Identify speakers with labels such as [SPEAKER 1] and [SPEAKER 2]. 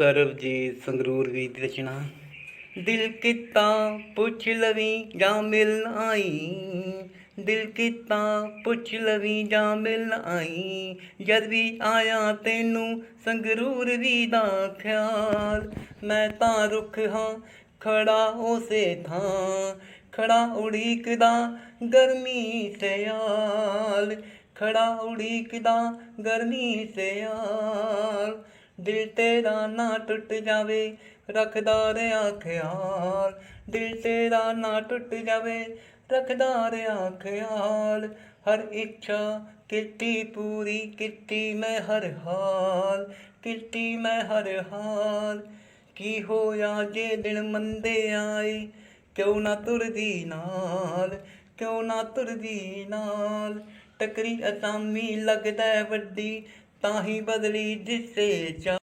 [SPEAKER 1] ਸਰਬਜੀਤ ਸੰਗਰੂਰ ਵੀ ਦੀ ਰਚਨਾ ਦਿਲ ਕੀਤਾ ਪੁੱਛ ਲਵੀ ਜਾਂ ਮਿਲ ਆਈ। ਦਿਲ ਕੀਤਾ ਪੁੱਛ ਲਵੀ ਜਾਂ ਮਿਲ ਆਈ। ਜਦ ਵੀ ਆਇਆ ਤੈਨੂੰ ਸੰਗਰੂਰ ਵੀ ਦਾ ਖਿਆਲ। ਮੈਂ ਤਾਂ ਰੁੱਖ ਹਾਂ ਖੜਾ ਉਸੇ ਥਾਂ। ਖੜਾ ਉਡੀਕਦਾ ਗਰਮੀ ਸਿਆਲ। ਖੜਾ ਉਡੀਕਦਾ ਗਰਮੀ ਸਿਆਲ। ਦਿਲ ਤੇਰਾ ਨਾ ਟੁੱਟ ਜਾਵੇ, ਰੱਖਦਾ ਰਿਆ ਖਿਆਲ। ਦਿਲ ਤੇਰਾ ਨਾ ਟੁੱਟ ਜਾਵੇ, ਰੱਖਦਾ ਰਿਆ ਖਿਆਲ। ਹਰ ਇੱਛਾ ਕੀਤੀ ਪੂਰੀ ਕੀਤੀ ਮੈਂ ਹਰ ਹਾਲ। ਕੀਤੀ ਮੈਂ ਹਰ ਹਾਲ। ਕੀ ਹੋਇਆ ਜੇ ਦਿਨ ਮੰਦੇ ਆਏ? ਕਿਉਂ ਨਾ ਤੁਰਦੀ ਨਾਲ? ਕਿਉਂ ਨਾ ਤੁਰਦੀ ਨਾਲ? ਟਕਰੀ ਅਸਾਮੀ ਲੱਗਦਾ ਵੱਡੀ। ਤਾਂ ਹੀ ਬਦਲੀ ਜਿਸੇ ਚਾ